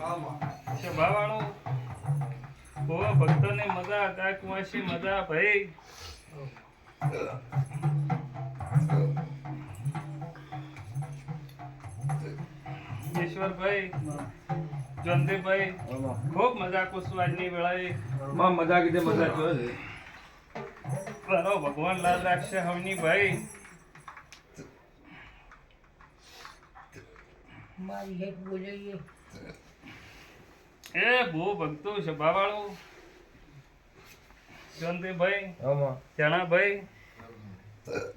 આજની વેળાએ સભાવાળો ભોવા ભક્તોને મજા ગાય કુંવાસી મજા ભાઈ ઈશ્વરભાઈ જયંતિભાઈ ખૂબ મજા કુશું આજની વેળાએ. માં મજા કીધે મજા જો છે. કરો ભગવાન લાલ રાખશે હવની ભાઈ મારી હેત બોલાઈએ એ ભૂ ભક્તો સભાવાળો જયંતિભાઈ આમાં. જણાભાઈ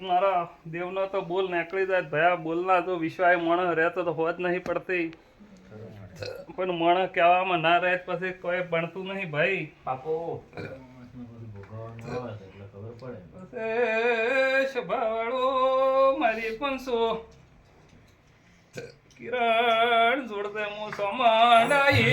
મારા દેવનો તો બોલ નીકળી જાય. ભયા બોલના તો વિશ્વાય મણ રહેતો તો હોત નહીં પડતી. પણ મણ કહેવામાં ના રહે પછી કોઈ ભણતું નહીં ભાઈ. પાપો સભાવાળો મારી પંસો કિરણ જોડતે હું સમાડાઈ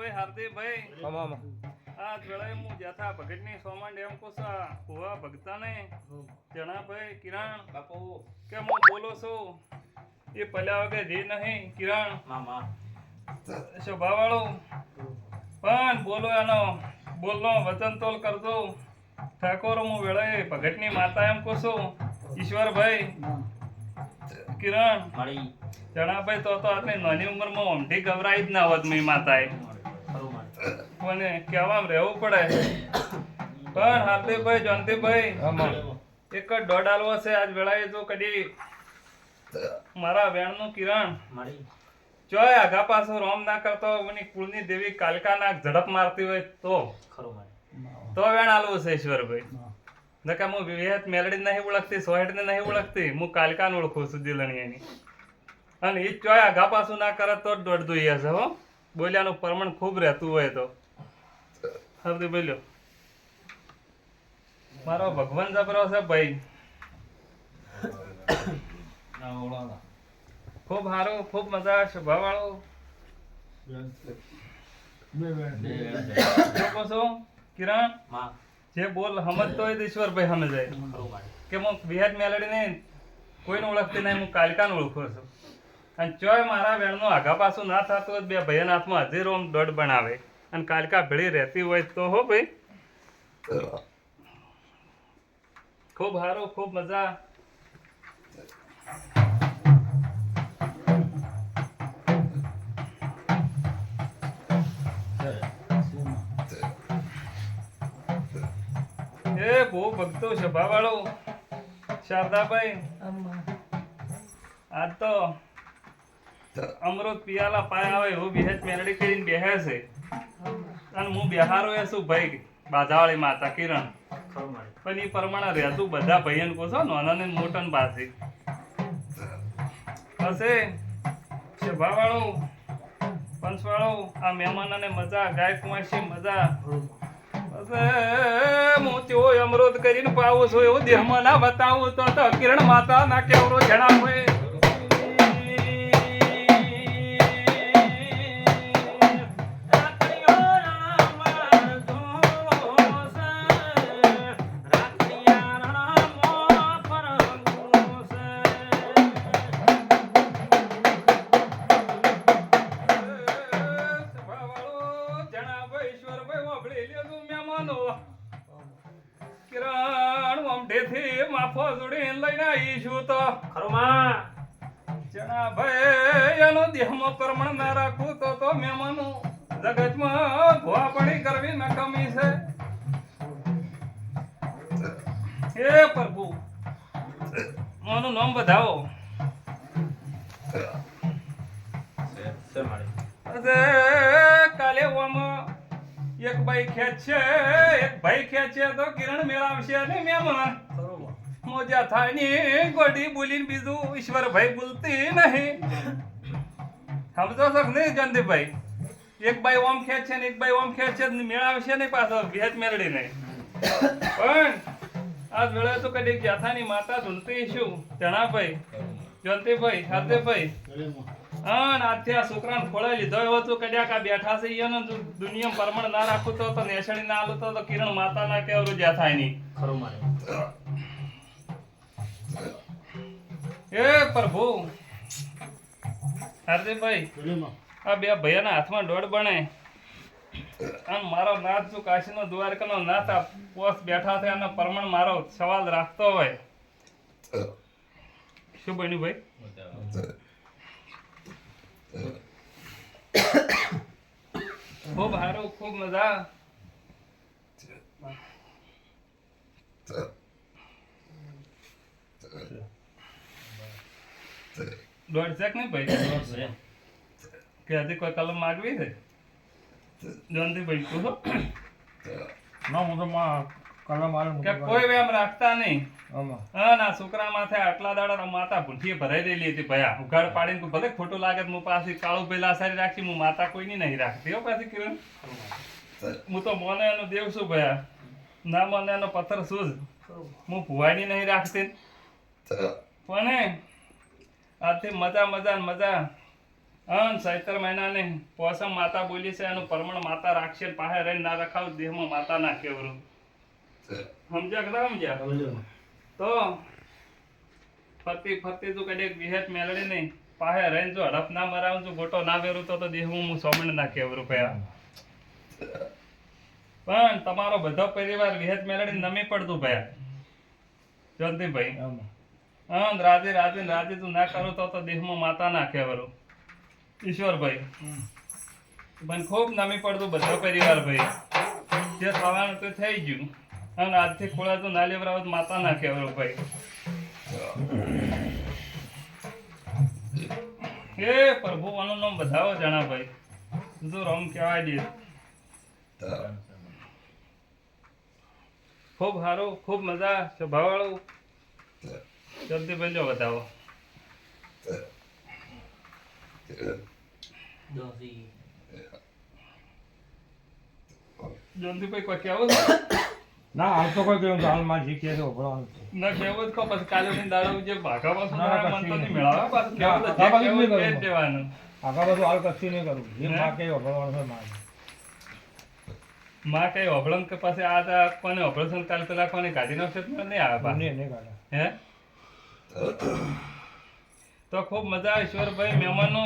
આમાં હાર્દિક ભાઈ. આમાં આ જોડાય હું જથા ભગતની સોમાંડ એમ કોસા હુવા ભગતાને. જણાભાઈ કિરણ. બાપુ. કે હું બોલો છું? એ પલ્યા વગર જે નહીં કિરણ. મામા શોભાવાળો. પણ બોલો એનો બોલનો વચન તોલ કરજો. ઠાકોર હું વેળાએ ભગતની માતા એમ કોસો ઈશ્વરભાઈ કિરણ. જણા જણાભાઈ તો તો આપણે નાની ઉંમરમાં ઓમઠી ગભરાઈ જ ના હોત મી માતાએ. મને કહેવામાં રહેવું પડે પણ હાર્દિકભાઈ જયંતિભાઈ એક જ દોઢ આલવો છે. આજ વેળાએ તો કદી મારા વેણનું કિરણ જોય આગા પાછો રોમ ના કરતો મને કુળની દેવી કાલકા નાક ઝડપ મારતી હોય તો? તો વેણ આલવું છે ઈશ્વરભાઈ. નકા હું વિવેહત મેલડી નહીં ઓળખતી સોહેડ ને નહીં ઓળખતી હું કાલકાને ઓળખું છું દિલણીયાની અને એ ચોય આગા પાછું ના કરે તો દોઢ દોઈએ છે હો. બોલ્યાનું પ્રમાણ ખૂબ રહેતું હોય તો. હરદી બોલ્યો. મારો ભગવાન જબરો છે ભાઈ. ખૂબ સારું ખૂબ મજા સ્વભાવવાળો. શું છો? કિરણ? જે બોલ સમજતો હોય તો ઈશ્વરભાઈ સમજાય કે હું વિહાર મેલડીને કોઈને ઓળખતી નહીં હું કાલિકાને ઓળખું છું. અને ચોય મારા વેણનું આગા પાછું ના થતું હોય બે ભયન હાથમાં હજી રોમ દોઢ બનાવે. અને કાલકા ભેળી રહેતી હોય તો હો ભાઈ. ખૂબ સારું ખૂબ મજા. એ બહુ ભક્તો સભાવાળો શારદાભાઈ આજ તો અમૃત પિયાલા પાય આવે એવું બેહેજ મેલડી કરીને બેહે અને હું બિહારો એ શું ભાઈ, બાધાવાળી માતા કિરણ. પણ એ પ્રમાણે રહેતું બધા ભાઈઓને કહો છો નાના ને મોટા ને પાસે હશે? સભાવાળો પંચવાળું, આ મહેમાનોને મજા, ગાય કુંવાસી મજા. હું તેઓ અમૃત કરીને પાવું છું, એવું દેહમાં ના બતાવું તો કિરણ માતા ના કેવરો જણાવે. એનો દેહમાં પ્રમાણ ના રાખું તો તો મહેમાનો જગતમાં ભોળાપણી કરવી નકામી છે. હે પ્રભુ મોનું નામ બધાવો. કાલે ઓમાં એક ભાઈ ખેંચે એક ભાઈ ખેંચે તો કિરણ મેળવશે ને મહેમાન મોજા થાય ને ગોડી બોલીને બીજું ઈશ્વરભાઈ બોલતી નહીં. સમજો છો નહીં જયંતિભાઈ એક ભાઈ ઓમ ખેંચ છે ને એક ભાઈ ઓમ ખેંચ છે ને મેળાવે છે ને પાછો ભેજ મેળડી નહીં પણ આ મેળવે તો કદી જાથાની માતા ધૂલતી શું? જણાભાઈ. જયંતિભાઈ હાર્દિકભાઈ હા આજથી આ છોકરાને ખોળાઈ લીધો. એવો તો કદાચ આ બેઠા છે એને દુનિયા પરમણ ના રાખું તો તો નેસણી ના આલું તો તો કિરણ માતા ના કેવરું જ્યાં થાય નહીં ખરું મારે. એ પ્રભુ હાર્દિકભાઈ આ બે ભૈયાના હાથમાં દોડ બને. અને મારો નાથ જો કાશીનો દ્વારકાનો નાથ આ પોસ બેઠા છે અને પરમણ મારો સવાલ રાખતો હોય. શું બન્યું ભાઈ? ખૂબ સારું ખૂબ મજા. દોઢ શેક નહીં ભાઈ? કે હજી કોઈ કલમ માગવી છે? જોનથી ભાઈ પૂછો ના હું તો માં કલમ આલે કે કોઈ વેમ રાખતા નહીં. હા ના છોકરા માથે આટલા દાડા માતા ભૂઠીએ ભરાઈ રહેલી હતી ભયા ઉઘાડ પાડીને ભલે ખોટું લાગે તો હું પાછી કાળું પેલા સારી રાખી હું માતા કોઈની નહીં રાખતી. હો પાછી કિરણ. હું તો મોને એનો દેવ છું ભયા ના મને એનો પથ્થર શું જ હું ભુવાની નહીં રાખતી. પણ આજથી મજા મજા મજા. અન મહિના મહિનાને પોસમ માતા બોલી છે એનું પરમણ માતા રાખશે પાસે રહીને ના રખાવ દેહમાં માતા ના કેવરું. સમજ્યા કે સમજ્યા? તો ફરતી ફરતી તું કદી વિહેત મેળડી નહીં પાસે રહીને જો હડપ ના મરાવું છું ગોટો ના વેરું તો દેહમાં હું સોમણ ના કેવરું કયા પણ તમારો બધો પરિવાર વિહેત મેળડી નમી પડતું ભયા. જયંતિભાઈ. આમાં. હા રાધે રાધે રાતે તું ના કરો તો તો દેહમાં માતા ના કહેવરું. ઈશ્વરભાઈ, મને ખૂબ નમી પડતું બધો પરિવાર ભાઈ જે થવાનું તો થઈ ગયું. અને આજથી ખોળા તો ના લેવરાવત માતા ના કહેવરું ભાઈ. એ પ્રભુ, આનું નામ બધાઓ જણા ભાઈ. જો રમ કહેવાય દે. ખૂબ સારું, ખૂબ મજા સ્વભાવવાળું જલ્દી ભાઈ બતાવો. જલ્દી ભાઈ કોઈ કહેવું ના હાલ તો કોઈ કેવું હાલમાં જે કહે ભણવાનું ના કહેવું જ કહો. પછી કાલે ની દાડો જે ભાગા પાછું ના, ના, મન તો નહીં. મેળાવે પાછું. દેવાનું બધું હાલ કશું નહીં જે માં ભણવાનું છે માં કઈ કે પાસે આ કોને ઓપરેશન કાલ પેલા કોને કાઢી નાખશે તો નહીં આવે પાછું. નહીં નહીં કાઢે. હે? તો ખૂબ મજા આવે ઈશ્વરભાઈ મહેમાનો.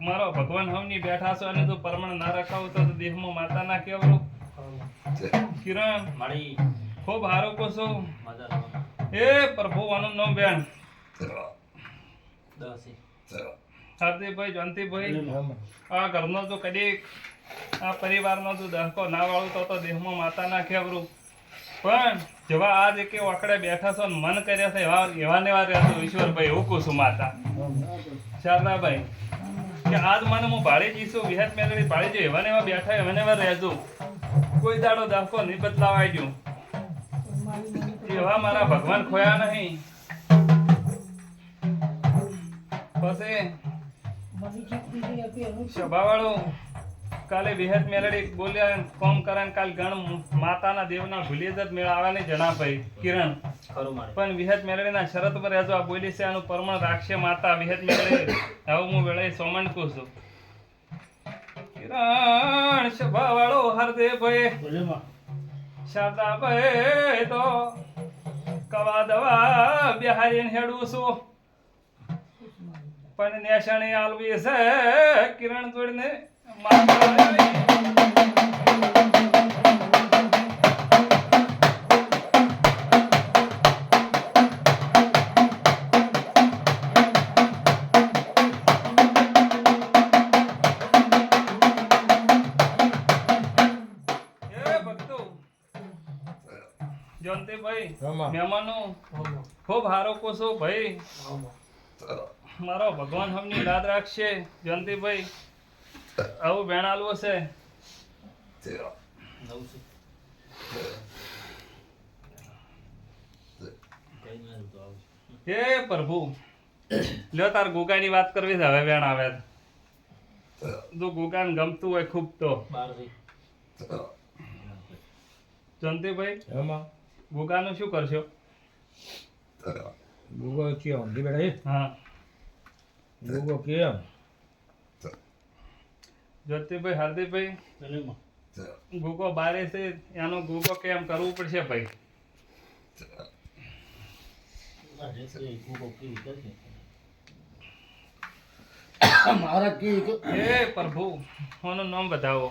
મારો ભગવાન હમની બેઠા છો અને જો પરમણ ના રખાવું તો દેહમાં માતા ના કેવરું? કિરણ મારી ખૂબ હારો કહો મજા હે પ્રભુ આનું નામ બેન. હાર્દિકભાઈ જયંતિભાઈ. આ ઘરનો જો કદી આ પરિવારનો જો દહકો ના વાળું તો તો દેહમાં માતા ના ખેવરું પણ જેવા આ જે કે વાકડે બેઠા છો ને મન કર્યા છે એવા એવા ને એવા રહેતો ઈશ્વરભાઈ એવું કહું છું માતા. શારદાભાઈ કે આજ મને હું ભાડે જઈશું વિહાર મેળવી ભાડે જો એવા ને એવા બેઠા એવા ને એવા રહેજો. કોઈ દાડો દહકો નહીં બદલાવાઈ ગયો. એવા મારા ભગવાન ખોયા નહીં. પછી બધી કાલે વિહત મેલડી બોલ્યા કોમ કરાને કાલ ગણ માતાના દેવના ભૂલી જ મેળાવાની જણાભાઈ કિરણ. ખરું મારે. પણ વિહત મેલડીના શરત પર રહેજો આ બોલી છે આનું પરમણ રાખશે માતા. વિહત મેલડી હવે હું વેળાએ સોમણ કહું છું. કિરણ સભાવાળો હરદે ભય શારદા ભય તો કવા દવા બિહારીને હેડું છું. પણ નેશાણી આલવી છે કિરણ જોડને. આમાં. મહેમાનો ખૂબ હારો કોશો ભાઈ. મારો ભગવાન હમની યાદ રાખશે જયંતિભાઈ. આવું છે? મારું તો આવું હે પ્રભુ લ્યો તાર ગોગાની વાત કરવી છે હવે વેણ આવે તો. જો ગુગાને ગમતું હોય ખૂબ તો. જંતીભાઈ એમાં? શું કરશો? ગોગો બેઠા છે? હા. ગોગો કેમ? જ્યોતિભાઈ હાર્દિકભાઈ. ગોગો બારે છે એનો ગોગો કેમ કરવું પડશે ભાઈ? મારા કી એ પ્રભુ ઓનું નામ બતાવો.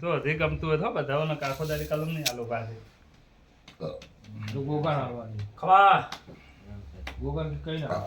જો હજી ગમતું હોય તો બધાઓને કાખો દાડી કલમ નહીં આલો પાસે તો ગોગા આવવાની ખવા ગોગા કઈ ના